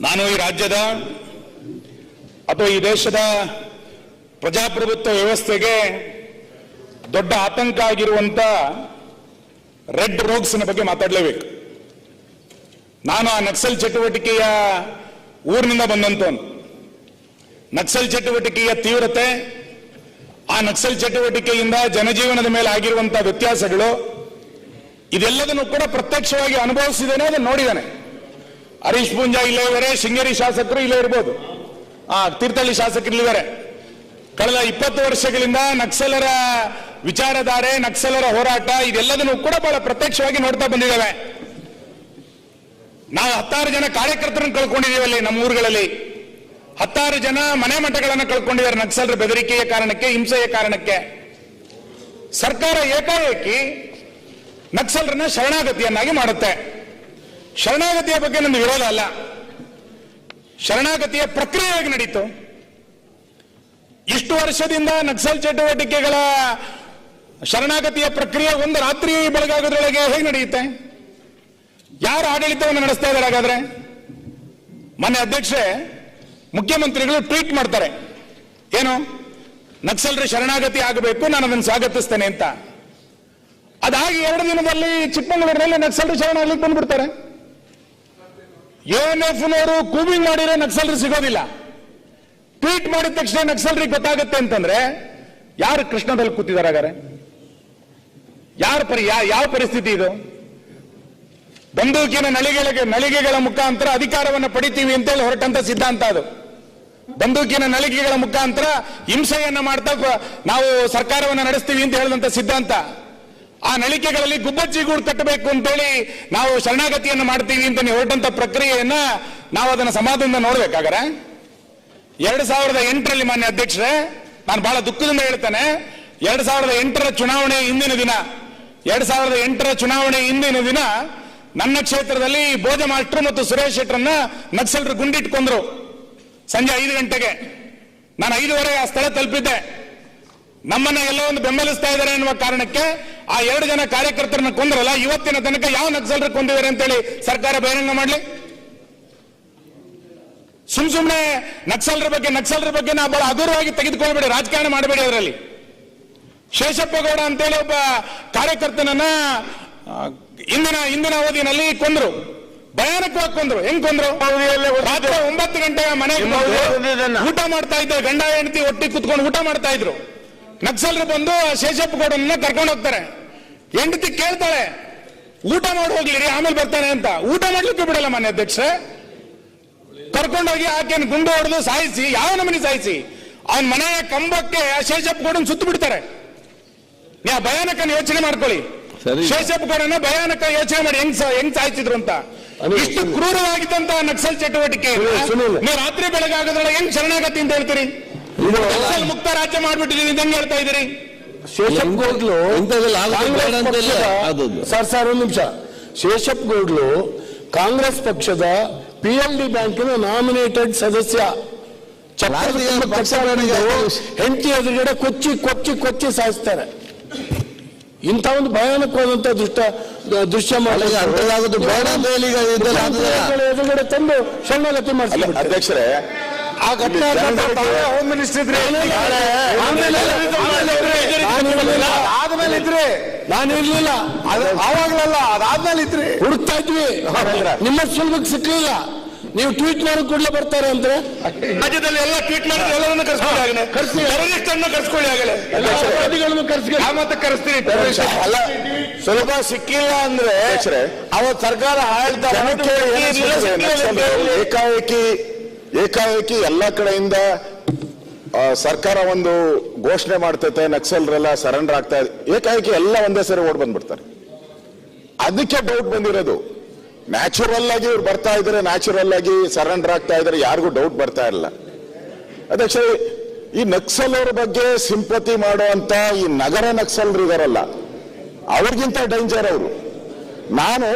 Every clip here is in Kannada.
ನಾನು ಈ ರಾಜ್ಯದ ಅಥವಾ ಈ ದೇಶದ ಪ್ರಜಾಪ್ರಭುತ್ವ ವ್ಯವಸ್ಥೆಗೆ ದೊಡ್ಡ ಆತಂಕ ಆಗಿರುವಂತ ರೆಡ್ ರೋಗ್ಸ್ನ ಬಗ್ಗೆ ಮಾತಾಡಲೇಬೇಕು. ನಾನು ಆ ನಕ್ಸಲ್ ಚಟುವಟಿಕೆಯ ಊರಿನಿಂದ ಬಂದಂತವನು ನಕ್ಸಲ್ ಚಟುವಟಿಕೆಯ ತೀವ್ರತೆ, ಆ ನಕ್ಸಲ್ ಚಟುವಟಿಕೆಯಿಂದ ಜನಜೀವನದ ಮೇಲೆ ಆಗಿರುವಂತಹ ವ್ಯತ್ಯಾಸಗಳು, ಇದೆಲ್ಲದನ್ನು ಕೂಡ ಪ್ರತ್ಯಕ್ಷವಾಗಿ ಅನುಭವಿಸಿದ್ದೇನೆ, ಅದನ್ನು ನೋಡಿದ್ದಾನೆ. ಹರೀಶ್ ಪೂಂಜಾ ಇಲ್ಲೇ ಇದ್ದಾರೆ ಶೃಂಗೇರಿ ಶಾಸಕರು ಇಲ್ಲೇ ಇರ್ಬೋದು. ಆ, ತೀರ್ಥಹಳ್ಳಿ ಶಾಸಕರು ಇಲ್ಲಿದ್ದಾರೆ ಕಳೆದ ಇಪ್ಪತ್ತು ವರ್ಷಗಳಿಂದ ನಕ್ಸಲರ ವಿಚಾರಧಾರೆ, ನಕ್ಸಲರ ಹೋರಾಟ, ಇದೆಲ್ಲದನ್ನು ಕೂಡ ಬಹಳ ಪ್ರತ್ಯಕ್ಷವಾಗಿ ನೋಡ್ತಾ ಬಂದಿದ್ದೇವೆ. ನಾವು ಹತ್ತಾರು ಜನ ಕಾರ್ಯಕರ್ತರನ್ನು ಕಳ್ಕೊಂಡಿದ್ದೀವಿ ಅಲ್ಲಿ ನಮ್ಮ ಊರುಗಳಲ್ಲಿ. ಹತ್ತಾರು ಜನ ಮನೆ ಮಠಗಳನ್ನು ಕಳ್ಕೊಂಡಿದ್ದಾರೆ ನಕ್ಸಲರ ಬೆದರಿಕೆಯ ಕಾರಣಕ್ಕೆ, ಹಿಂಸೆಯ ಕಾರಣಕ್ಕೆ. ಸರ್ಕಾರ ಏಕಾಏಕಿ ನಕ್ಸಲರನ್ನ ಶರಣಾಗತಿಯನ್ನಾಗಿ ಮಾಡುತ್ತೆ. ಶರಣಾಗತಿಯ ಬಗ್ಗೆ ನನ್ನ ವಿರೋಧ ಅಲ್ಲ. ಶರಣಾಗತಿಯ ಪ್ರಕ್ರಿಯೆ ಹೇಗೆ ನಡೀತು. ಇಷ್ಟು ವರ್ಷದಿಂದ ನಕ್ಸಲ್ ಚಟುವಟಿಕೆಗಳ ಶರಣಾಗತಿಯ ಪ್ರಕ್ರಿಯೆ ಒಂದು ರಾತ್ರಿ ಬೆಳಗಾಗೋದ್ರೊಳಗೆ ಹೇಗೆ ನಡೆಯುತ್ತೆ? ಯಾರು ಆಡಳಿತವನ್ನು ನಡೆಸ್ತಾ ಇದ್ದಾರೆ ಹಾಗಾದ್ರೆ? ಮೊನ್ನೆ ಅಧ್ಯಕ್ಷೆ ಮುಖ್ಯಮಂತ್ರಿಗಳು ಟ್ವೀಟ್ ಮಾಡ್ತಾರೆ. ಏನು? ನಕ್ಸಲರ ಶರಣಾಗತಿ ಆಗಬೇಕು ನಾನು ಅದನ್ನು ಸ್ವಾಗತಿಸ್ತೇನೆ ಅಂತ. ಅದಾಗಿ ಎರಡು ದಿನದಲ್ಲಿ ಚಿಕ್ಕಮಗಳೂರಿನಲ್ಲಿ ನಕ್ಸಲರು ಶರಣಾಗಲಿಕ್ಕೆ ಬಂದ್ಬಿಡ್ತಾರೆ. ಎಎನ್ಎಫ್ನವರು ಕೂವಿಂಗ್ ಮಾಡಿದ್ರೆ ನಕ್ಸಲ್ರು ಸಿಗೋದಿಲ್ಲ. ಟ್ವೀಟ್ ಮಾಡಿದ ತಕ್ಷಣ ನಕ್ಸಲ್ರಿಗೆ ಗೊತ್ತಾಗುತ್ತೆ ಅಂತಂದ್ರೆ, ಯಾರು ಕೃಷ್ಣದಲ್ಲಿ ಕೂತಿದ್ದಾರೆ ಯಾರ ಪರಿ ಯಾವ ಪರಿಸ್ಥಿತಿ ಇದು? ಬಂದೂಕಿನ ನಳಿಗೆಗಳಿಗೆ ನಳಿಗೆಗಳ ಮುಖಾಂತರ ಅಧಿಕಾರವನ್ನು ಪಡಿತೀವಿ ಅಂತೇಳಿ ಹೊರಟಂತ ಸಿದ್ಧಾಂತ ಅದು. ಬಂದೂಕಿನ ನಳಿಗೆಗಳ ಮುಖಾಂತರ ಹಿಂಸೆಯನ್ನ ಮಾಡ್ತಾ ನಾವು ಸರ್ಕಾರವನ್ನು ನಡೆಸ್ತೀವಿ ಅಂತ ಹೇಳಿದಂತ ಸಿದ್ಧಾಂತ. ಆ ನಳಿಕೆಗಳಲ್ಲಿ ಗುಬ್ಬಚ್ಚಿ ಗೂಡು ಕಟ್ಟಬೇಕು ಅಂತೇಳಿ ನಾವು ಶರಣಾಗತಿಯನ್ನು ಮಾಡ್ತೀವಿ ಅಂತ ಹೊರಟಂತ ಪ್ರಕ್ರಿಯೆಯನ್ನ ನಾವು ಅದನ್ನ ಸಮಾಧಾನದಿಂದ ನೋಡ್ಬೇಕಾಗಾರೆ? ಎರಡ್ ಸಾವಿರದ ಎಂಟರಲ್ಲಿ ಮಾನ್ಯ ಅಧ್ಯಕ್ಷರೇ, ನಾನು ಬಹಳ ದುಃಖದಿಂದ ಹೇಳ್ತೇನೆ. ಎರಡ್ ಸಾವಿರದ ಎಂಟರ ಚುನಾವಣೆ ಹಿಂದಿನ ದಿನ, ಎರಡ್ ಸಾವಿರದ ಎಂಟರ ಚುನಾವಣೆ ಹಿಂದಿನ ದಿನ ನನ್ನ ಕ್ಷೇತ್ರದಲ್ಲಿ ಭೋಜ ಮಾಸ್ಟರ್ ಮತ್ತು ಸುರೇಶ್ ಶೆಟ್ಟರನ್ನ ನಕ್ಸಲರು ಗುಂಡಿಟ್ಕೊಂಡ್ರು ಸಂಜೆ ಐದು ಗಂಟೆಗೆ. ನಾನು ಐದುವರೆ ಆ ಸ್ಥಳ ತಲುಪಿದ್ದೆ. ನಮ್ಮನ್ನ ಎಲ್ಲ ಒಂದು ಬೆಂಬಲಿಸ್ತಾ ಇದ್ದಾರೆ ಎನ್ನುವ ಕಾರಣಕ್ಕೆ ಆ ಎರಡು ಜನ ಕಾರ್ಯಕರ್ತರನ್ನ ಕೊಂದ್ರಲ್ಲ ಇವತ್ತಿನ ತನಕ ಯಾವ ನಕ್ಸಲರು ಕೊಂದಿದ್ದಾರೆ ಅಂತೇಳಿ ಸರ್ಕಾರ ಬಹಿರಂಗ ಮಾಡ್ಲಿ? ಸುಮ್ ಸುಮ್ನೆ ನಕ್ಸಲ್ರ ಬಗ್ಗೆ ನಕ್ಸಲ್ರ ಬಗ್ಗೆ ನಾವು ಬಹಳ ಅದೂರವಾಗಿ ತೆಗೆದುಕೊಳ್ಬೇಡಿ ರಾಜಕಾರಣ ಮಾಡಬೇಡಿ ಅದರಲ್ಲಿ. ಶೇಷಪ್ಪಗೌಡ ಅಂತೇಳಿ ಒಬ್ಬ ಕಾರ್ಯಕರ್ತನನ್ನ ಇಂದಿನ ಇಂದಿನ ಅವಧಿನಲ್ಲಿ ಕೊಂದ್ರು. ಭಯಾನಕವಾಗಿ ಕೊಂದ್ರು. ಹೆಂಗ್ ಕೊಂದ್ರು? ರಾತ್ರಿ ಒಂಬತ್ತು ಗಂಟೆಗೆ ಮನೆಗೆ ಊಟ ಮಾಡ್ತಾ ಇದ್ದ ಗಂಡ ಹೆಂಡತಿ ಒಟ್ಟಿಗೆ ಕುತ್ಕೊಂಡು ಊಟ ಮಾಡ್ತಾ ಇದ್ರು. ನಕ್ಸಲರು ಬಂದು ಆ ಶೇಷಪ್ಪ ಗೌಡನ್ನ ಕರ್ಕೊಂಡು ಹೋಗ್ತಾರೆ. ಹೆಂಡತಿ ಕೇಳ್ತಾಳೆ ಊಟ ಮಾಡಿ ಹೋಗ್ಲಿರಿ ಆಮೇಲೆ ಬರ್ತಾನೆ ಅಂತ. ಊಟ ಮಾಡ್ಲಿಕ್ಕೆ ಬಿಡಲ್ಲ ಮಾನ್ಯ ಅಧ್ಯಕ್ಷ ಕರ್ಕೊಂಡೋಗಿ ಆಕೆಯನ್ನು ಗುಂಡು ಹೊಡೆದು ಸಾಯಿಸಿ ಯಾವ ನಮನಿ ಸಾಯಿಸಿ ಅವನ ಮನೆಯ ಕಂಬಕ್ಕೆ ಆ ಶೇಷಪ್ಪ ಗೌಡನ್ ಸುತ್ತು ಬಿಡ್ತಾರೆ. ನೀವು ಆ ಭಯಾನಕನ ಯೋಚನೆ ಮಾಡ್ಕೊಳ್ಳಿ. ಸರಿ. ಶೇಷಪ್ಪ ಗೌಡನ ಭಯಾನಕ ಯೋಚನೆ ಮಾಡಿ ಹೆಂಗ್ ಹೆಂಗ್ ಸಾಯಿಸಿದ್ರು ಅಂತ. ಇಷ್ಟು ಕ್ರೂರವಾಗಿದ್ದಂತ ನಕ್ಸಲ್ ಚಟುವಟಿಕೆ. ನೀವು ರಾತ್ರಿ ಬೆಳಗಾಗೋದ್ರೊಳಗೆ ಹೆಂಗ್ ಶರಣಾಗತಿ ಅಂತ ಹೇಳ್ತೀರಿ? ಇದು ಮುಕ್ತ ರಾಜ್ಯ ಮಾಡ್ಬಿಟ್ಟಿದ್ದೀರಿ ಹೆಂಗ್ ಹೇಳ್ತಾ ಇದ್ದೀರಿ? ಶೇಷಪ್ ಗೌಡ್ಲು ಅಂತ. ಸರ್ ಸರ್ ಒಂದು ನಿಮಿಷ. ಶೇಷಪ್ ಗೌಡ್ಲು ಕಾಂಗ್ರೆಸ್ ಪಕ್ಷದ ಪಿ ಎಲ್ ಡಿ ಬ್ಯಾಂಕಿನ ನಾಮಿನೇಟೆಡ್ ಸದಸ್ಯ. ಹೆಂಡತಿ ಎದುರುಗಡೆ ಕೊಚ್ಚಿ ಕೊಚ್ಚಿ ಕೊಚ್ಚಿ ಸಾಯಿಸ್ತಾರೆ. ಇಂಥ ಒಂದು ಭಯಾನಕವಾದಂತ ದುಷ್ಟ ದೃಶ್ಯ ಅಂತ. ಎದುರುಗಡೆ ತಂದು ಶರಣಾಗತಿ ಮಾಡ್ತಾರೆ ಅಧ್ಯಕ್ಷರೇ ಆ ಘಟನೆ ಹೋಮ್ ಮಿನಿಸ್ಟರ್ ಇದ್ರೆ ಆದ್ಮೇಲೆ ಇದ್ರಿ ನಾನು ಇರ್ಲಿಲ್ಲ. ಆವಾಗ್ಲಲ್ಲ ಅದಾದ್ಮೇಲೆ ಇದ್ರಿ. ಹುಡುಕ್ತಾ ಇದ್ವಿ. ನಿಮ್ಮ ಸುಲಭಕ್ಕೆ ಸಿಕ್ಲಿಲ್ಲ. ನೀವು ಟ್ವೀಟ್ ಮಾಡಿ ಕೂಡಲೇ ಬರ್ತಾರೆ ಅಂದ್ರೆ? ರಾಜ್ಯದಲ್ಲಿ ಎಲ್ಲ ಟ್ವೀಟ್ ಮಾಡಿ ಎಲ್ಲರನ್ನು ಕರ್ಸ್ಕೊಳ್ಳಿ ಆಗಲೇ ಕರ್ಸಿ. ಟೆರರಿಸ್ಟ್ ಅನ್ನು ಕರ್ಸ್ಕೊಳ್ಳಿ ಆಗಲೇ ಅಪರಾಧಿಗಳನ್ನು ಕರ್ಸ್ಕೊಂಡು ಆ ಮತ್ತೆ ಕರೆಸ್ತೀರಿ terrorist. ಅಲ್ಲ ಸುಲಭ ಸಿಕ್ಕಿಲ್ಲ ಅಂದ್ರೆ ಅವತ್ ಸರ್ಕಾರ ಏನು ಏಕಾಏಕಿ ಏಕಾಏಕಿ ಎಲ್ಲ ಕಡೆಯಿಂದ ಸರ್ಕಾರ ಒಂದು ಘೋಷಣೆ ಮಾಡ್ತೈತೆ, ನಕ್ಸಲ್ರೆಲ್ಲ ಸರೆಂಡರ್ ಆಗ್ತಾ ಇದೆ. ಏಕಾಏಕಿ ಎಲ್ಲ ಒಂದೇ ಸರಿ ಓಡ್ ಬಂದ್ಬಿಡ್ತಾರೆ. ಅದಕ್ಕೆ ಡೌಟ್ ಬಂದಿರೋದು. ನ್ಯಾಚುರಲ್ ಆಗಿ ಇವ್ರು ಬರ್ತಾ ಇದ್ದಾರೆ ನ್ಯಾಚುರಲ್ ಆಗಿ ಸರೆಂಡರ್ ಆಗ್ತಾ ಇದ್ದಾರೆ ಯಾರಿಗೂ ಡೌಟ್ ಬರ್ತಾ ಇಲ್ಲ. ಅಧ್ಯಕ್ಷ ಈ ನಕ್ಸಲರ ಬಗ್ಗೆ ಸಿಂಪತಿ ಮಾಡುವಂತ ಈ ನಗರ ನಕ್ಸಲರು ಇದಾರಲ್ಲ, ಅವ್ರಿಗಿಂತ ಡೇಂಜರ್ ಅವರು. ನಾನು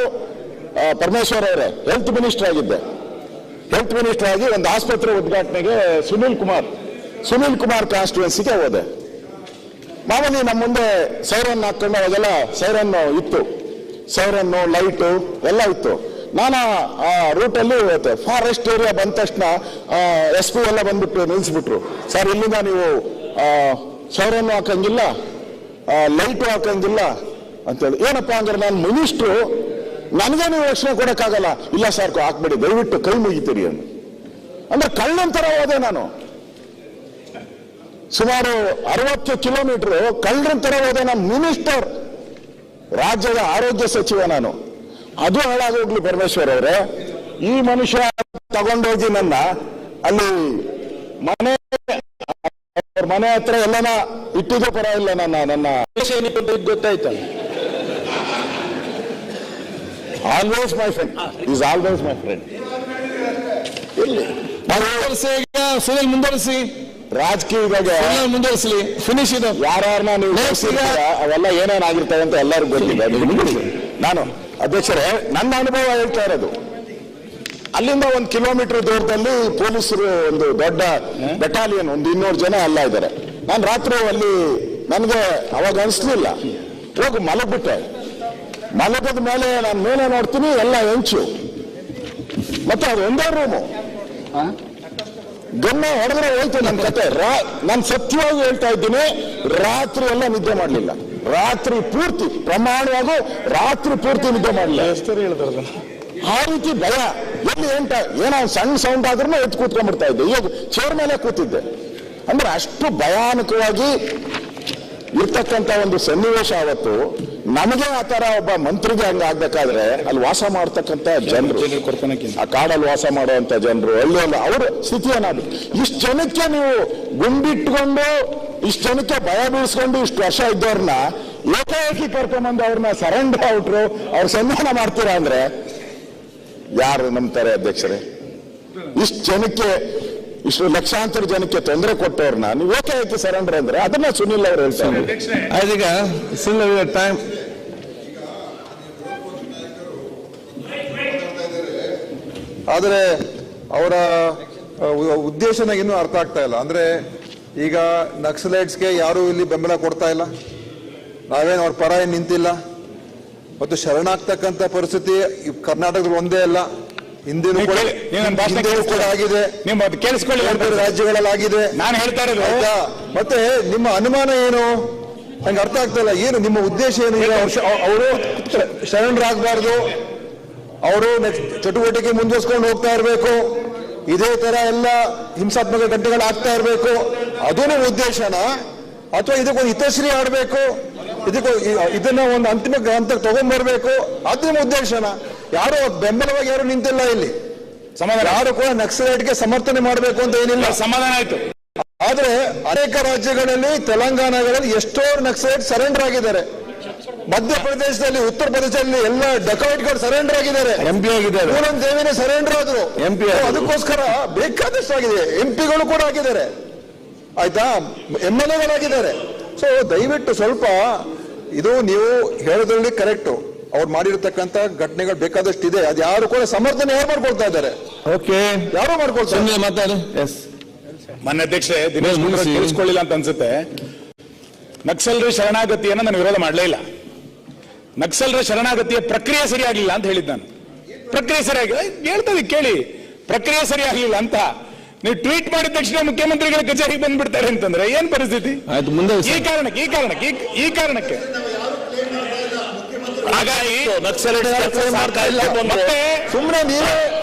ಪರಮೇಶ್ವರ್ ಅವರೇ ಹೆಲ್ತ್ ಮಿನಿಸ್ಟರ್ ಆಗಿದ್ದೆ. ಹೆಲ್ತ್ ಮಿನಿಸ್ಟರ್ ಆಗಿ ಒಂದು ಆಸ್ಪತ್ರೆ ಉದ್ಘಾಟನೆಗೆ ಸುನಿಲ್ ಕುಮಾರ್ ಸುನಿಲ್ ಕುಮಾರ್ ಕಾನ್ಸ್ಟಿಟ್ಯೂನ್ಸಿಗೆ ಹೋದೆ. ಮಾಮೂಲಿ ನಮ್ಮ ಮುಂದೆ ಸೈರನ್ ಹಾಕೊಂಡು ಅವಾಗೆಲ್ಲ ಸೈರನ್ ಇತ್ತು. ಸೈರನ್ನು, ಲೈಟು ಎಲ್ಲ ಇತ್ತು. ನಾನು, ಆ ರೂಟಲ್ಲಿ ಫಾರೆಸ್ಟ್ ಏರಿಯಾ ಬಂದ ತಕ್ಷಣ ಎಸ್ ಪಿ ಎಲ್ಲ ಬಂದ್ಬಿಟ್ಟು ನಿಲ್ಲಿಸ್ಬಿಟ್ರು ಸರ್, ಇಲ್ಲಿಂದ ನೀವು ಸೈರನ್ನು ಹಾಕಂಗಿಲ್ಲ ಲೈಟು ಹಾಕಂಗಿಲ್ಲ ಅಂತೇಳಿ ಏನಪ್ಪ ಅಂದ್ರೆ, ನಾನು ಮಿನಿಸ್ಟ್ರು ನನಗೆ ನೀವು ರಕ್ಷಣೆ ಕೊಡಕ್ಕಾಗಲ್ಲ? ಇಲ್ಲ ಸರ್ ಹಾಕ್ಬೇಡಿ, ದಯವಿಟ್ಟು ಕೈ ಮುಗಿತೀರಿ ಅಂತ. ಅಂದ್ರೆ ಕಳ್ಳಂತರ ಹೋದೆ ನಾನು. ಸುಮಾರು ಅರವತ್ತು ಕಿಲೋಮೀಟರ್ ಕಳ್ಳಂತರ ಹೋದೆ ನಾನು ಮಿನಿಸ್ಟರ್ ರಾಜ್ಯದ ಆರೋಗ್ಯ ಸಚಿವ ನಾನು. ಅದು ಹಾಳಾಗೋಗ್ಲಿ ಪರಮೇಶ್ವರ್ ಅವರೇ. ಈ ಮನುಷ್ಯ ತಗೊಂಡೋಗಿ ನನ್ನ ಅಲ್ಲಿ ಮನೆ ಮನೆ ಹತ್ರ ಎಲ್ಲನ ಇಟ್ಟಿದ್ದು ಪರವಾಗಿಲ್ಲ ನನ್ನ ನನ್ನ. ಗೊತ್ತಾಯ್ತಲ್ಲ? Always my friend is always my friend ಈಗ ಸುನಿಲ್ ಮುಂದುವರಿಸಿ. ರಾಜಕೀಯದಾಗ ಸುನಿಲ್ ಮುಂದುವರಿಸಲಿ ಫಿನಿಶ್ ಇದು. ಯಾರ್ಯಾರನ್ನ ನೀವು ಅವೆಲ್ಲ ಏನೇನಾಗಿರ್ತವೆ ಅಂತ ಎಲ್ಲರಿಗೂ ಗೊತ್ತಿದೆ. ನಾನು ಅಧ್ಯಕ್ಷರೇ ನನ್ನ ಅನುಭವ ಹೇಳ್ತಾ ಇರೋದು. ಅಲ್ಲಿಂದ ಒಂದು ಕಿಲೋಮೀಟರ್ ದೂರದಲ್ಲಿ ಪೊಲೀಸರು ಒಂದು ದೊಡ್ಡ ಬೆಟಾಲಿಯನ್ ಒಂದು ಇನ್ನೂರು ಜನ ಎಲ್ಲ ಇದ್ದಾರೆ. ನಾನು ರಾತ್ರಿ ಅಲ್ಲಿ ನನಗೆ ಅವಾಗ ಅನಿಸ್ಲಿಲ್ಲ. ಹೋಗಿ ಮಲಗ್ಬಿಟ್ಟೆ. ಮಲಗದ ಮೇಲೆ ನಾನು ಮೇಲೆ ನೋಡ್ತೀನಿ ಎಲ್ಲ ಹೆಂಚು. ಮತ್ತೆ ಅದು ಒಂದೇ ರೂಮು ಗಮ್ಮ ಹೊಡೆದ್ರೆ ಹೋಯ್ತು ನನ್ನ ಕತೆ. ನಾನು ಸತ್ಯವಾಗಿ ಹೇಳ್ತಾ ಇದ್ದೀನಿ ರಾತ್ರಿ ಎಲ್ಲ ನಿದ್ದೆ ಮಾಡಲಿಲ್ಲ. ರಾತ್ರಿ ಪೂರ್ತಿ ಪ್ರಮಾಣವಾಗಿ ರಾತ್ರಿ ಪೂರ್ತಿ ನಿದ್ದೆ ಮಾಡಲಿಲ್ಲ. ಆ ರೀತಿ ಭಯ. ಎಲ್ಲಿ ಎಂಟ ಏನೋ ಒಂದ್ ಸಣ್ಣ ಸೌಂಡ್ ಆದ್ರೂ ಎದ್ದು ಕೂತ್ಕೊಂಡ್ಬಿಡ್ತಾ ಇದ್ದೆ. ಈಗ ಚೇರ್ ಮೇಲೆ ಕೂತಿದ್ದೆ. ಅಂದ್ರೆ ಅಷ್ಟು ಭಯಾನಕವಾಗಿ ಇರ್ತಕ್ಕಂಥ ಒಂದು ಸನ್ನಿವೇಶ ಅವತ್ತು ನಮಗೆ ಆ ತರ ಒಬ್ಬ ಮಂತ್ರಿಗೆ ಹಂಗ ಆಗ್ಬೇಕಾದ್ರೆ ಅಲ್ಲಿ ವಾಸ ಮಾಡ್ತಕ್ಕಂತ ಜನರು. ಆ ಕಾಡಲ್ಲಿ ವಾಸ ಮಾಡುವಂತ ಜನರು ಅಲ್ಲ ಅವ್ರ ಸ್ಥಿತಿ ಏನಾದ್ರು ಇಷ್ಟು ಜನಕ್ಕೆ ನೀವು ಗುಂಡಿಟ್ಕೊಂಡು ಇಷ್ಟು ಜನಕ್ಕೆ ಭಯ ಬೀಳಿಸ್ಕೊಂಡು ಇಷ್ಟು ವರ್ಷ ಇದ್ದವ್ರನ್ನ ಏಕಾಏಕಿ ಕರ್ಕೊಂಡ್ಬಂದು ಅವ್ರನ್ನ ಸರೆಂಡರ್ ಔಟ್ರು ಅವ್ರ ಸನ್ಮಾನ ಮಾಡ್ತೀರಾ ಅಂದ್ರೆ? ಯಾರು ನಂಬ್ತಾರೆ ಅಧ್ಯಕ್ಷರೇ? ಇಷ್ಟು ಜನಕ್ಕೆ ಇಷ್ಟು ಲಕ್ಷಾಂತರ ಜನಕ್ಕೆ ತೊಂದರೆ ಕೊಟ್ಟವ್ರನ್ನ ನೀವು ಏಕಾಏಕಿ ಸರೆಂಡರ್ ಅಂದ್ರೆ ಅದನ್ನ ಸುನಿಲ್ ಅವರು ಹೇಳ್ತಾರೆ ಅದೀಗ ಸುನಿಲ್ ಟೈಮ್ ಆದರೆ ಅವರ ಉದ್ದೇಶ ಇನ್ನೂ ಅರ್ಥ ಆಗ್ತಾ ಇಲ್ಲ. ಅಂದ್ರೆ ಈಗ ನಕ್ಸಲೈಟ್ಸ್ಗೆ ಯಾರು ಇಲ್ಲಿ ಬೆಂಬಲ ಕೊಡ್ತಾ ಇಲ್ಲ. ನಾವೇನು ಅವ್ರ ಪರ ಏನು ನಿಂತಿಲ್ಲ. ಮತ್ತು ಶರಣಾಗ್ತಕ್ಕಂಥ ಪರಿಸ್ಥಿತಿ ಕರ್ನಾಟಕದಲ್ಲಿ ಒಂದೇ ಅಲ್ಲ. ಹಿಂದಿನ ಕೂಡ ಆಗಿದೆ. ರಾಜ್ಯಗಳಲ್ಲಿ ಆಗಿದೆ. ನಾನು ಹೇಳ್ತಾ ಮತ್ತೆ ನಿಮ್ಮ ಅನುಮಾನ ಏನು? ನಂಗೆ ಅರ್ಥ ಆಗ್ತಾ ಇಲ್ಲ. ಏನು ನಿಮ್ಮ ಉದ್ದೇಶ ಏನು ಅವರು ಶರಣರಾಗಬಾರ್ದು. ಅವರು ಚಟುವಟಿಕೆ ಮುಂದುವರ್ಸ್ಕೊಂಡು ಹೋಗ್ತಾ ಇರಬೇಕು. ಇದೇ ತರ ಎಲ್ಲ ಹಿಂಸಾತ್ಮಕ ಘಟನೆಗಳು ಆಗ್ತಾ ಇರಬೇಕು. ಅದೂ ಉದ್ದೇಶನ? ಅಥವಾ ಇದಕ್ಕೊಂದು ಹಿತಶ್ರೀ ಆಡಬೇಕು? ಇದಕ್ಕೂ ಇದನ್ನ ಒಂದು ಅಂತಿಮ ಹಂತಕ್ಕೆ ತಗೊಂಡ್ಬರ್ಬೇಕು? ಅದ್ರ ಉದ್ದೇಶನ? ಯಾರು ಬೆಂಬಲವಾಗಿ ಯಾರು ನಿಂತಿಲ್ಲ ಇಲ್ಲಿ. ಸಮಾಧಾನ. ಯಾರು ಕೂಡ ನಕ್ಸಲೈಟ್ಗೆ ಸಮರ್ಥನೆ ಮಾಡಬೇಕು ಅಂತ ಏನಿಲ್ಲ. ಸಮಾಧಾನ ಆಯ್ತು. ಆದ್ರೆ ಅನೇಕ ರಾಜ್ಯಗಳಲ್ಲಿ ತೆಲಂಗಾಣಗಳಲ್ಲಿ ಎಷ್ಟೋ ನಕ್ಸಲೈಟ್ ಸರೆಂಡರ್ ಆಗಿದ್ದಾರೆ. ಮಧ್ಯಪ್ರದೇಶದಲ್ಲಿ ಉತ್ತರ ಪ್ರದೇಶದಲ್ಲಿ ಎಲ್ಲ ಡೆಕೋರೇಟ್ಗಳು ಸರೆಂಡರ್ ಆಗಿದ್ದಾರೆ. ಎಂಪಿ ಆಗಿದ್ದಾರೆ. ಪೂನಂ ದೇವಿನೇ ಸರೆಂಡರ್ ಆದ್ರು. ಎಂಪಿ ಅದಕ್ಕೋಸ್ಕರ ಬೇಕಾದಷ್ಟು ಆಗಿದೆ ಎಂಪಿಗಳು ಕೂಡ ಆಗಿದ್ದಾರೆ. ಆಯ್ತಾ? ಎಂ ಎಲ್ ಎಗಳಾಗಿದ್ದಾರೆ ಸೊ ದಯವಿಟ್ಟು ಸ್ವಲ್ಪ ಇದು ನೀವು ಹೇಳೋದ್ರಲ್ಲಿ ಕರೆಕ್ಟ್ ಅವ್ರು ಮಾಡಿರತಕ್ಕಂತ ಘಟನೆಗಳು ಬೇಕಾದಷ್ಟು ಇದೆ ಅದು ಯಾರು ಕೂಡ ಸಮರ್ಥನೆ ಯಾರು ಮಾಡ್ಕೊಳ್ತಾ ಇದ್ದಾರೆ? ಓಕೆ ಯಾರು ಮಾಡ್ಕೊಳ್ತಾರೆ ಮಾತಾಡು. ಎಸ್ ಮಾನ್ಯ ಅಧ್ಯಕ್ಷೆ ದಿನೇಶ್ ಕೇಳಿಸ್ಕೊಳ್ಳಿಲ್ಲ ಅಂತ ಅನ್ಸುತ್ತೆ. ನಕ್ಸಲ್ರಿ ಶರಣಾಗತಿಯನ್ನ ನಾನು ವಿರೋಧ ಮಾಡಲೇ ಇಲ್ಲ. ನಕ್ಸಲರ ಶರಣಾಗತಿಯ ಪ್ರಕ್ರಿಯೆ ಸರಿಯಾಗಿಲ್ಲ ಅಂತ ಹೇಳಿದ್ ನಾನು. ಪ್ರಕ್ರಿಯೆ ಸರಿಯಾಗಿಲ್ಲ. ಹೇಳ್ತದೆ ಕೇಳಿ. ಪ್ರಕ್ರಿಯೆ ಸರಿಯಾಗಲಿಲ್ಲ ಅಂತ. ನೀವು ಟ್ವೀಟ್ ಮಾಡಿದ ತಕ್ಷಣ ಮುಖ್ಯಮಂತ್ರಿಗಳ ಕಚೇರಿಗೆ ಬಂದ್ಬಿಡ್ತಾರೆ ಅಂತಂದ್ರೆ ಏನ್ ಪರಿಸ್ಥಿತಿ? ಆಯ್ತು ಮುಂದೆ ಈ ಕಾರಣಕ್ಕೆ ಈ ಕಾರಣಕ್ಕೆ ಈ- ಕಾರಣಕ್ಕೆ. ಹಾಗಾಗಿ ಮತ್ತೆ ಸುಮ್ಮನೆ ನೀವೇ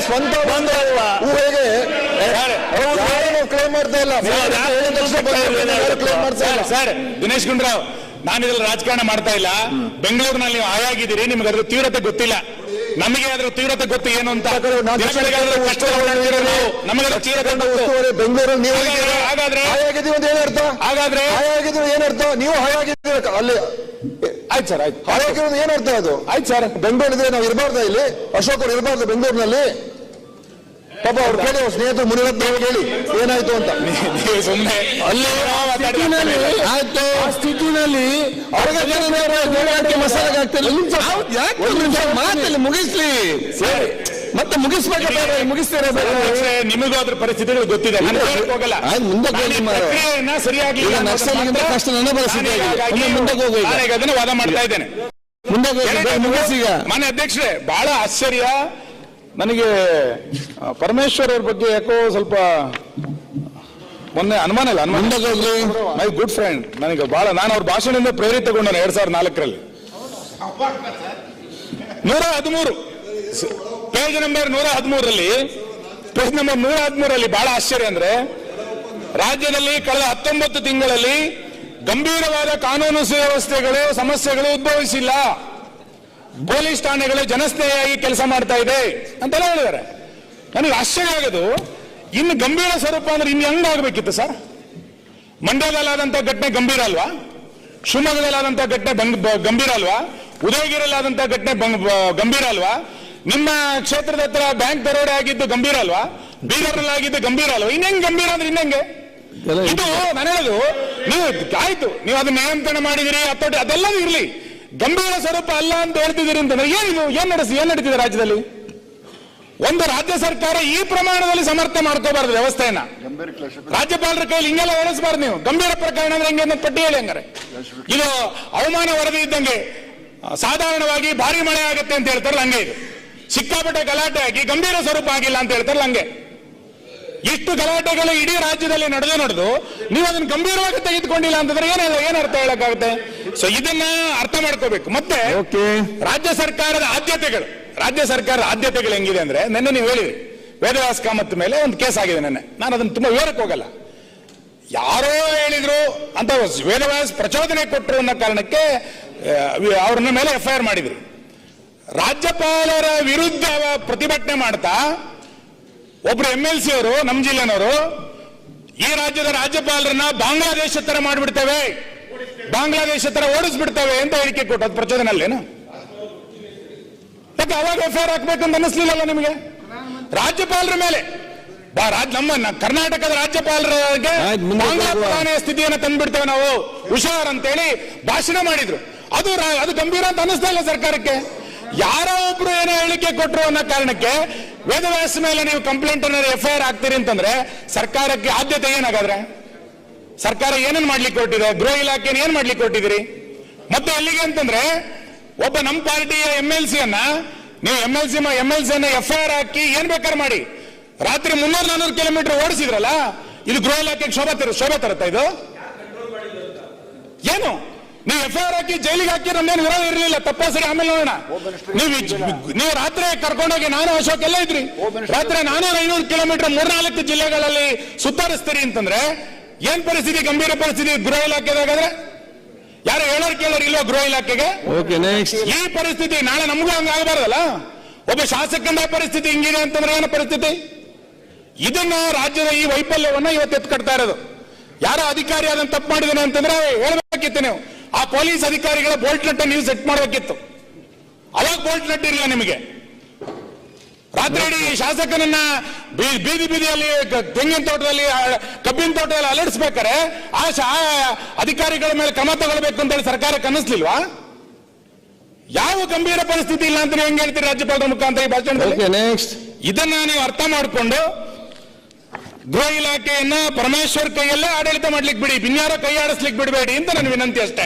ಸ್ವಂತ ಊಹೆಗೆ ಕ್ಲೇಮ್ ಮಾಡ್ತಾ ಇಲ್ಲ? ಕ್ಲೇಮ್ ಮಾಡ್ತಾ ಇಲ್ಲ? ಸರ್ ದಿನೇಶ್ ಗುಂಡ್ರಾವ್ ನಾನು ಇದ್ರಲ್ಲಿ ರಾಜಕಾರಣ ಮಾಡ್ತಾ ಇಲ್ಲ. ಬೆಂಗಳೂರಿನಲ್ಲಿ ನೀವು ಆಯಾಗಿದ್ದೀರಿ ನಿಮ್ಗೆ ಅದ್ರ ತೀವ್ರತೆ ಗೊತ್ತಿಲ್ಲ. ನಮಗೆ ಅದ್ರ ತೀವ್ರತೆ ಗೊತ್ತು ಏನು ಅಂತ. ನಮಗೆ ಹಾಗಾದ್ರೆ- ಏನರ್ಥ ನೀವು ಹಾಯಾಗಿದ್ದೀರ ಅಲ್ಲಿ. ಆಯ್ತು ಸರ್ ಆಯ್ತು. ಹಾಯಾಗಿರೋದು ಏನರ್ಥ ಅದು? ಆಯ್ತು ಸರ್. ಬೆಂಗಳೂರಿದ್ರೆ ನಾವು ಇರಬಾರ್ದ ಇಲ್ಲಿ? ಅಶೋಕ್ ಅವ್ರು ಇರಬಾರ್ದು ಬೆಂಗಳೂರಿನಲ್ಲಿ? ಪಾಪ ಅವ್ರು ಕೇಳಿ ಅವ್ರ ಸ್ನೇಹಿತರು ಮುನಿರತ್ನ ಹೇಳಿ ಏನಾಯ್ತು ಅಂತ. ಸುಮ್ಮನೆ ಆಯ್ತು. ಆ ಸ್ಥಿತಿನಲ್ಲಿ ಒಂದು ನಿಮಿಷ ಮಾತಲ್ಲಿ ಮುಗಿಸ್ಲಿ. ಮತ್ತೆ ಮುಗಿಸ್ಬೇಕಾದ್ರೆ ಮುಗಿಸ್ತೇನೆ? ನಿಮಗೂ ಅದ್ರ ಪರಿಸ್ಥಿತಿಗಳು ಗೊತ್ತಿದೆ. ಹೋಗಲ್ಲ. ಮುಂದೆ ಸರಿಯಾಗಿ ಕಷ್ಟ ನನ್ನ ಪರಿಸ್ಥಿತಿ ಹೋಗು ಈಗ. ಅದನ್ನ ವಾದ ಮಾಡ್ತಾ ಇದ್ದೇನೆ. ಮುಂದೆ ಮುಗಿಸಿ ಈಗ. ಮಾನ್ಯ ಅಧ್ಯಕ್ಷರೇ ಬಹಳ ಆಶ್ಚರ್ಯ. ನನಗೆ ಪರಮೇಶ್ವರರ ಪರಮೇಶ್ವರ್ ಅವ್ರ ಬಗ್ಗೆ ಯಾಕೋ ಸ್ವಲ್ಪ ಮೊನ್ನೆ ಅನುಮಾನ ಇಲ್ಲ ಅನುಮಾನ ಮೈ ಗುಡ್ ಫ್ರೆಂಡ್ ನನಗೆ ಬಹಳ ನಾನು ಅವ್ರ ಭಾಷಣದಿಂದ ಪ್ರೇರಿತಗೊಂಡನು ಎರಡ್ ಸಾವಿರದ ನಾಲ್ಕರಲ್ಲಿ. ನೂರ ಹದಿಮೂರು. ಪೇಜ್ ನಂಬರ್ ನೂರ ಹದಿಮೂರಲ್ಲಿ ಪೇಜ್ ನಂಬರ್ ನೂರ ಹದಿಮೂರರಲ್ಲಿ ಬಹಳ ಆಶ್ಚರ್ಯ ಅಂದ್ರೆ ರಾಜ್ಯದಲ್ಲಿ ಕಳೆದ ಹತ್ತೊಂಬತ್ತು ತಿಂಗಳಲ್ಲಿ ಗಂಭೀರವಾದ ಕಾನೂನು ಸುವ್ಯವಸ್ಥೆಗಳು ಸಮಸ್ಯೆಗಳು ಉದ್ಭವಿಸಿಲ್ಲ. ಪೊಲೀಸ್ ಠಾಣೆಗಳು ಜನಸ್ನೇಹಿಯಾಗಿ ಕೆಲಸ ಮಾಡ್ತಾ ಇದೆ ಅಂತೆಲ್ಲ ಹೇಳಿದ್ದಾರೆ. ನನಗೆ ಆಶ್ಚರ್ಯ ಆಗೋದು ಇನ್ನು ಗಂಭೀರ ಸ್ವರೂಪ ಅಂದ್ರೆ ಇನ್ನು ಹೆಂಗಾಗಬೇಕಿತ್ತು ಸರ್? ಮಂಡ್ಯದಲ್ಲಾದಂಥ ಘಟನೆ ಗಂಭೀರ ಅಲ್ವಾ? ಶಿವಮೊಗ್ಗದಲ್ಲಾದಂಥ ಘಟನೆ ಗಂಭೀರ ಅಲ್ವಾ? ಉದಯಗಿರಿಯಲ್ಲಾದಂಥ ಘಟನೆ ಗಂಭೀರ ಅಲ್ವಾ? ನಿಮ್ಮ ಕ್ಷೇತ್ರದ ಹತ್ರ ಬ್ಯಾಂಕ್ ದರೋಡೆ ಆಗಿದ್ದು ಗಂಭೀರ ಅಲ್ವಾ? ಬೀದರ್ನಲ್ಲಾಗಿದ್ದು ಗಂಭೀರ ಅಲ್ವಾ? ಇನ್ನೆಂಗ್ ಗಂಭೀರ ಅಂದ್ರೆ ಇನ್ನೆಂಗೆ ಇದು ನಾನು ಹೇಳೋದು ನೀವು ಆಯ್ತು ನೀವು ಅದನ್ನ ನಿಯಂತ್ರಣ ಮಾಡಿದಿರಿ ಅಥವಾ ಅದೆಲ್ಲ ಇರಲಿ. ಗಂಭೀರ ಸ್ವರೂಪ ಅಲ್ಲ ಅಂತ ಹೇಳ್ತಿದ್ದೀರಿ ಅಂತ ಏನಿದು ಏನ್ ನಡೆಸಿ? ಏನ್ ನಡೀತಿದೆ ರಾಜ್ಯದಲ್ಲಿ? ಒಂದು ರಾಜ್ಯ ಸರ್ಕಾರ ಈ ಪ್ರಮಾಣದಲ್ಲಿ ಸಮರ್ಥ ಮಾಡ್ಕೋಬಾರ್ದು ವ್ಯವಸ್ಥೆಯನ್ನ. ರಾಜ್ಯಪಾಲರ ಕೈಲಿ ಹಿಂಗೆಲ್ಲ ಹೊರಡಿಸಬಾರ್ದು ನೀವು. ಗಂಭೀರ ಪ್ರಕರಣ ಅಂದ್ರೆ ಹೆಂಗೆ ಪಟ್ಟಿ ಹೇಳಿ ಹಂಗಾರೆ. ಇದು ಅವಮಾನ ವರದಿ ಇದ್ದಂಗೆ ಸಾಧಾರಣವಾಗಿ ಭಾರಿ ಮಳೆ ಆಗುತ್ತೆ ಅಂತ ಹೇಳ್ತಾರಲ್ಲ ಹಂಗೆ ಇದು. ಸಿಕ್ಕಾಪಟ್ಟೆ ಗಲಾಟೆ ಆಗಿ ಗಂಭೀರ ಸ್ವರೂಪ ಆಗಿಲ್ಲ ಅಂತ ಹೇಳ್ತಾರಲ್ಲ ಹಂಗೆ. ಇಷ್ಟು ಗಲಾಟೆಗಳು ಇಡೀ ರಾಜ್ಯದಲ್ಲಿ ನಡೆದು ನಡೆದು ನೀವು ಅದನ್ನು ಗಂಭೀರವಾಗಿ ತೆಗೆದುಕೊಂಡಿಲ್ಲ ಅಂತಂದ್ರೆ ಏನ ಏನ್ ಅರ್ಥ ಹೇಳಕ್ಕಾಗುತ್ತೆ? ಸೊ ಇದನ್ನ ಅರ್ಥ ಮಾಡ್ಕೋಬೇಕು. ಮತ್ತೆ ಓಕೆ ರಾಜ್ಯ ಸರ್ಕಾರದ ಆದ್ಯತೆಗಳು. ರಾಜ್ಯ ಸರ್ಕಾರದ ಆದ್ಯತೆಗಳು ಹೆಂಗಿದೆ ಅಂದ್ರೆ ನಿನ್ನೆ ನೀವು ಹೇಳಿದ್ರಿ ವೇದವ್ಯಾಸ ಕಾಮತ್ ಮೇಲೆ ಒಂದು ಕೇಸ್ ಆಗಿದೆ ನನ್ನ. ನಾನು ಅದನ್ನ ತುಂಬಾ ವಿವರಕ್ಕೆ ಹೋಗಲ್ಲ. ಯಾರೋ ಹೇಳಿದ್ರು ಅಂತ ವೇದವ್ಯಾಸ ಪ್ರಚೋದನೆ ಕೊಟ್ಟರು ಅನ್ನೋ ಕಾರಣಕ್ಕೆ ಅವ್ರನ್ನ ಮೇಲೆ ಎಫ್ ಐ ಆರ್ ಮಾಡಿದ್ರು. ರಾಜ್ಯಪಾಲರ ವಿರುದ್ಧ ಪ್ರತಿಭಟನೆ ಮಾಡ್ತಾ ಒಬ್ರು ಎಂ ಎಲ್ ಸಿ ಅವರು ನಮ್ಮ ಜಿಲ್ಲೆನವರು ಈ ರಾಜ್ಯದ ರಾಜ್ಯಪಾಲರನ್ನ ಬಾಂಗ್ಲಾದೇಶ ತರ ಮಾಡಿಬಿಡ್ತೇವೆ. ಬಾಂಗ್ಲಾದೇಶ ತರ ಓಡಿಸ್ಬಿಡ್ತೇವೆ ಅಂತ ಹೇಳಿಕೆ ಕೊಟ್ಟು ಅದು ಪ್ರಚೋದನೆ ಅಲ್ಲೇನು ಯಾಕೆ ಅವಾಗ ಎಫ್ ಐ ಆರ್ ಹಾಕ್ಬೇಕಂತ ಅನ್ನಿಸ್ಲಿಲ್ಲಲ್ಲ ನಿಮಗೆ? ರಾಜ್ಯಪಾಲರ ಮೇಲೆ. ಬಾ ರಾಜ್ ನಮ್ಮ ಕರ್ನಾಟಕದ ರಾಜ್ಯಪಾಲರಿಗೆ ಮುಂದೆ ಬಾಂಗ್ಲಾ. ಸ್ಥಿತಿಯನ್ನು ತಂದ್ಬಿಡ್ತೇವೆ ನಾವು. ಹುಷಾರ್ ಅಂತೇಳಿ ಭಾಷಣ ಮಾಡಿದ್ರು. ಅದು ಅದು ಗಂಭೀರ ಅಂತ ಅನ್ನಿಸ್ತಾ ಇಲ್ಲ ಸರ್ಕಾರಕ್ಕೆ. ಯಾರೋ ಒಬ್ರು ಏನೋ ಹೇಳಿಕೆ ಕೊಟ್ಟರು ಅನ್ನೋ ಕಾರಣಕ್ಕೆ ವೇದವ್ಯಾಸ ಮೇಲೆ ನೀವು ಕಂಪ್ಲೇಂಟ್ ಎಫ್ ಐ ಆರ್ ಹಾಕ್ತೀರಿ ಅಂತಂದ್ರೆ ಸರ್ಕಾರಕ್ಕೆ ಆದ್ಯತೆ ಏನಾಗಾದ್ರೆ? ಸರ್ಕಾರ ಏನೇನ್ ಮಾಡ್ಲಿಕ್ಕೆ ಕೊಟ್ಟಿದೆ? ಗೃಹ ಇಲಾಖೆ ಏನ್ ಮಾಡ್ಲಿಕ್ಕೆ ಕೊಟ್ಟಿದಿರಿ ಮತ್ತೆ ಅಲ್ಲಿಗೆ ಅಂತಂದ್ರೆ ಒಬ್ಬ ನಮ್ಮ ಪಾರ್ಟಿಯ ಎಂ ಎಲ್ ಸಿ ಅನ್ನ ನೀವು M L C M L C ಅನ್ನ ಎಫ್ ಐ ಆರ್ ಹಾಕಿ ಏನ್ ಬೇಕಾದ್ರೆ ಮಾಡಿ. ರಾತ್ರಿ ಮುನ್ನೂರು ನಾನೂರು ಕಿಲೋಮೀಟರ್ ಓಡಿಸಿದ್ರಲ್ಲ, ಇದು ಗೃಹ ಇಲಾಖೆಗೆ ಶೋಭಾ ಶೋಭೆ ತರುತ್ತಾ ಇದು? ಏನು? ನೀವು ಎಫ್ ಆರ್ ಹಾಕಿ ಜೈಲಿಗೆ ಹಾಕಿ ನಮ್ದೇನು ವಿರೋಧ ಇರಲಿಲ್ಲ ತಪ್ಪಾಸರಿ ಆಮೇಲೆ ನೋಡೋಣ. ನೀವು ನೀವು ರಾತ್ರಿ ಕರ್ಕೊಂಡೋಗಿ ನಾನು ಅಶೋಕ್ ಎಲ್ಲ ಇದ್ರಿ ರಾತ್ರಿ ನಾನು ಐನೂರು ಕಿಲೋಮೀಟರ್ ಮೂರ್ನಾಲ್ಕು ಜಿಲ್ಲೆಗಳಲ್ಲಿ ಸುತ್ತಾರಿಸ್ತೀರಿ ಅಂತಂದ್ರೆ ಏನ್ ಪರಿಸ್ಥಿತಿ ಗಂಭೀರ ಪರಿಸ್ಥಿತಿ ಗೃಹ ಇಲಾಖೆದಾಗಾದ್ರೆ ಯಾರು ಹೇಳೋರು ಕೇಳೋರು ಇಲ್ವಾ ಗೃಹ ಇಲಾಖೆಗೆ? ಓಕೆ ನೆಕ್ಸ್ಟ್ ಈ ಪರಿಸ್ಥಿತಿ ನಾಳೆ ನಮಗೂ ಹಂಗ ಆಗಬಾರ್ದಲ್ಲ? ಒಬ್ಬ ಶಾಸಕನ ಪರಿಸ್ಥಿತಿ ಹಿಂಗಿದೆ ಅಂತಂದ್ರೆ ಏನು ಪರಿಸ್ಥಿತಿ? ಇದನ್ನ ರಾಜ್ಯದ ಈ ವೈಫಲ್ಯವನ್ನ ಇವತ್ತು ಎತ್ಕಡ್ತಾ ಇರೋದು. ಯಾರೋ ಅಧಿಕಾರಿ ಅದನ್ನ ತಪ್ಪು ಮಾಡಿದಾನೆ ಅಂತಂದ್ರೆ ಹೇಳಬೇಕಿತ್ತು ನೀವು. ಆ ಪೊಲೀಸ್ ಅಧಿಕಾರಿಗಳ ಬೋಲ್ಟ್ ನಟ್ಟ ನೀವು ಸೆಟ್ ಮಾಡಬೇಕಿತ್ತು. ಅವಾಗ ಬೋಲ್ಟ್ ನಟ್ ಇರಲಿಲ್ಲ ನಿಮಗೆ. ರಾತ್ರಿ ಇಡೀ ಶಾಸಕನನ್ನ ಬೀದಿ ಬೀದಿಯಲ್ಲಿ ತೆಂಗಿನ ತೋಟದಲ್ಲಿ ಕಬ್ಬಿನ ತೋಟದಲ್ಲಿ ಅಲಡಿಸ್ಬೇಕಾರೆ ಆ ಶಾ ಅಧಿಕಾರಿಗಳ ಮೇಲೆ ಕ್ರಮ ತಗೊಳ್ಬೇಕು ಅಂತೇಳಿ ಸರ್ಕಾರಕ್ಕೆ ಅನ್ನಿಸ್ಲಿಲ್ವಾ ಯಾವ ಗಂಭೀರ ಪರಿಸ್ಥಿತಿ ಇಲ್ಲ ಅಂತ ನೀವು ಹೆಂಗ್ ಹೇಳ್ತೀರಿ ರಾಜ್ಯಪಾಲರ ಮುಖಾಂತರ ಈ ನೆಕ್ಸ್ಟ್ ಇದನ್ನ ನೀವು ಅರ್ಥ ಮಾಡಿಕೊಂಡು ಗೃಹ ಇಲಾಖೆಯನ್ನ ಪರಮೇಶ್ವರ್ ಕೈಯಲ್ಲೇ ಆಡಳಿತ ಮಾಡ್ಲಿಕ್ಕೆ ಬಿಡಿ ಬಿನ್ಯಾರ ಕೈ ಆಡಿಸ್ಲಿಕ್ಕೆ ಬಿಡಬೇಡಿ ಅಂತ ನನ್ನ ವಿನಂತಿ ಅಷ್ಟೇ.